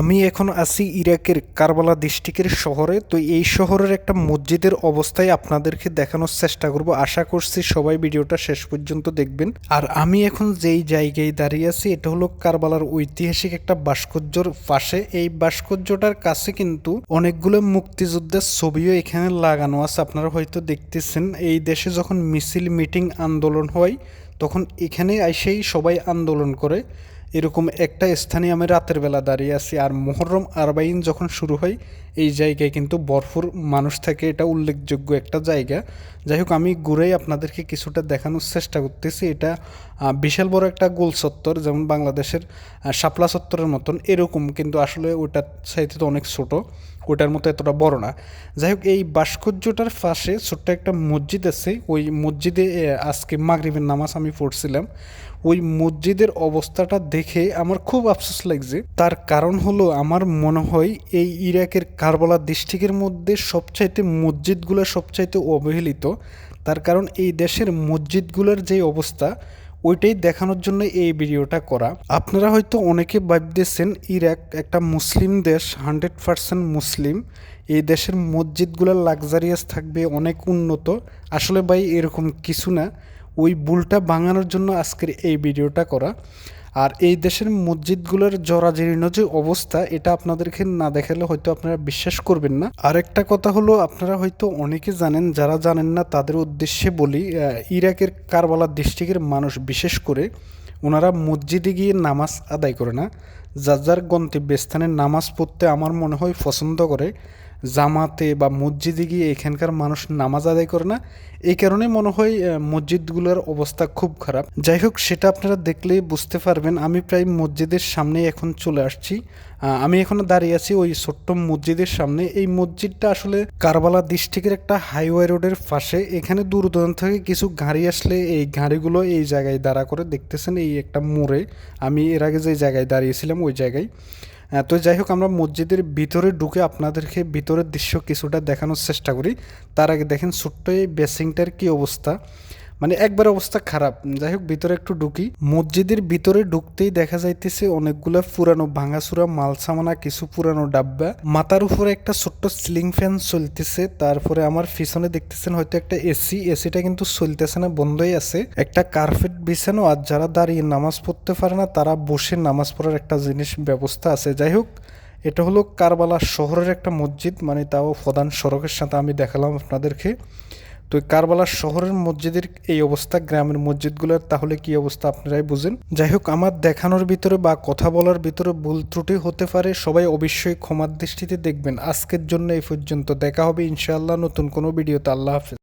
আমি এখন আছি ইরাকের কারবালা ডিস্ট্রিক্টের শহরে, তো এই শহরের একটা মসজিদের অবস্থায় আপনাদেরকে দেখানোর চেষ্টা করব। আশা করছি সবাই ভিডিওটা শেষ পর্যন্ত দেখবেন। আর আমি এখন যেই জায়গায় দাঁড়িয়ে আছি, এটা হলো কারবালার ঐতিহাসিক একটা ভাস্কর্যর পাশে। এই ভাস্কর্যটার কাছে কিন্তু অনেকগুলো মুক্তিযুদ্ধের ছবিও এখানে লাগানো আছে। আপনারা হয়তো দেখতেছেন, এই দেশে যখন মিছিল, মিটিং, আন্দোলন হয় তখন এখানে এসেই সবাই আন্দোলন করে। এরকম একটা স্থানে আমি রাতের বেলা দাঁড়িয়ে আছি। আর মোহরম আরবাইন যখন শুরু হয়, এই জায়গায় কিন্তু ভরপুর মানুষ থাকে। এটা উল্লেখযোগ্য একটা জায়গা। যাই হোক, আমি ঘুরেই আপনাদেরকে কিছুটা দেখানোর চেষ্টা করতেছি। এটা বিশাল বড় একটা গোল চত্বর, যেমন বাংলাদেশের শাপলা চত্বরের মতন। এরকম কিন্তু আসলে ওটার চাইতে তো অনেক ছোট। ওটার মতো এতটা বড় না। যাই হোক, এই ভাস্কর্যটার পাশে ছোট্ট একটা মসজিদ আছে। ওই মসজিদে আজকে মাগরিবের নামাজ আমি পড়ছিলাম, ওই মসজিদের অবস্থাটা দেখে আমার খুব আফসোস লাগছে। তার কারণ হলো আমার মনে হয় এই ইরাকের কারবালা ডিস্ট্রিক্টের মধ্যে সবচাইতে মসজিদগুলো সবচাইতে অবহেলিত। তার কারণ এই দেশের মসজিদগুলোর যে অবস্থা, ওইটাই দেখানোর জন্য এই ভিডিওটা করা। আপনারা হয়তো অনেকে ভাবতেছেন, ইরাক একটা মুসলিম দেশ, হান্ড্রেড পার্সেন্ট মুসলিম। এই দেশের মসজিদগুলো লাক্সারিয়াস থাকবে, অনেক উন্নত। আসলে ভাই, এরকম কিছু না। ওই বুলটা ভাঙানোর জন্য আজকের এই ভিডিওটা করা। আর এই দেশের মসজিদগুলোর জরাজীর্ণ যে অবস্থা, এটা আপনাদেরকে না দেখালে হয়তো আপনারা বিশ্বাস করবেন না। আরেকটা কথা হলো, আপনারা হয়তো অনেকে জানেন, যারা জানেন না, তাদের উদ্দেশ্যে বলি ইরাকের কারবালা ডিস্ট্রিক্টের মানুষ, বিশেষ করে ওনারা মসজিদে গিয়ে নামাজ আদায় করে না। যার যার গন্তব্যস্থানে নামাজ পড়তে আমার মনে হয় পছন্দ করে। জামাতে বা মসজিদে গিয়ে এখানকার মানুষ নামাজ আদায় করে না, এই কারণে মনে হয় মসজিদগুলোর অবস্থা খুব খারাপ। যাই হোক, সেটা আপনারা দেখলেই বুঝতে পারবেন। আমি প্রায় মসজিদের সামনে এখন চলে আসছি। আমি এখনও দাঁড়িয়ে আছি ওই ছোট্ট মসজিদের সামনে। এই মসজিদটা আসলে কারবালা ডিস্ট্রিক্টের একটা হাইওয়ে রোডের পাশে। এখানে দূর দূরান্ত থেকে কিছু গাড়ি আসলে এই গাড়িগুলো এই জায়গায় দাঁড়া করে দেখতেছেন। এই একটা মোড়ে আমি এর আগে যে জায়গায় দাঁড়িয়েছিলাম, ওই জায়গায়। তো যাই হোক, আমরা মসজিদের ভিতরে ঢুকে আপনাদেরকে ভিতরের দৃশ্য কিছুটা দেখানোর চেষ্টা করি। তার আগে দেখেন ছোট্ট এই বেসিংটার কী অবস্থা। মানে একবার অবস্থা খারাপ। যাই হোক, ভিতরে একটু ঢুকি। মসজিদের ভিতরে ঢুকতেই দেখা যাইতেছে অনেকগুলা পুরানো ভাঙাচুরা মাল সামানা কিছু পুরানো ডাব্বা। মাথার উপরে একটা ছোট্ট সিলিং ফ্যান চলতেছে। তারপরে আমার পিছনে দেখতেছেন হয়তো একটা এসি। এসিটা কিন্তু চলতেছে না, বন্ধই আছে। একটা কার্পেট বিছানো আর যারা দাঁড়িয়ে নামাজ পড়তে পারে না, তারা বসে নামাজ পড়ার একটা জিনিস ব্যবস্থা আছে। যাই হোক, এটা হলো কারবালা শহরের একটা মসজিদ। মানে তাও প্রধান সড়কের সাথে আমি দেখালাম আপনাদেরকে। তো এই কারবালা শহরের মসজিদের এই অবস্থা, গ্রামের মসজিদগুলোর তাহলে কি অবস্থা আপনারাই বুঝেন। যাই হোক আমার দেখানোর ভিতরে বা কথা বলার ভিতরে ভুল ত্রুটি হতে পারে, সবাই অবশ্যই ক্ষমার দৃষ্টিতে দেখবেন। আজকের জন্য এই পর্যন্ত, দেখা হবে ইনশাআল্লাহ নতুন কোনো ভিডিওতে। আল্লাহ হাফেজ।